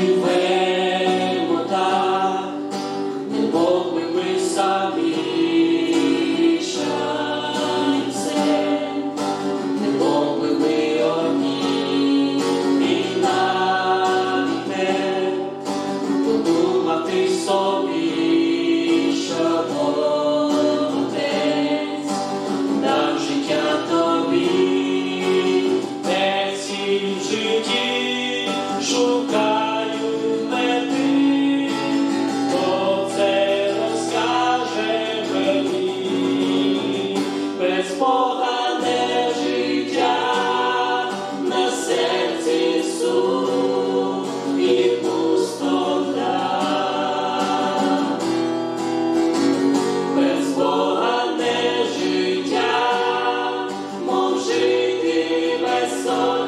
you soul.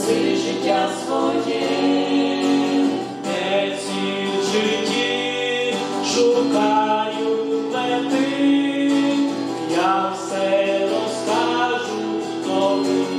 спаси життя своє, не ці шукаю я все розкажу тобі.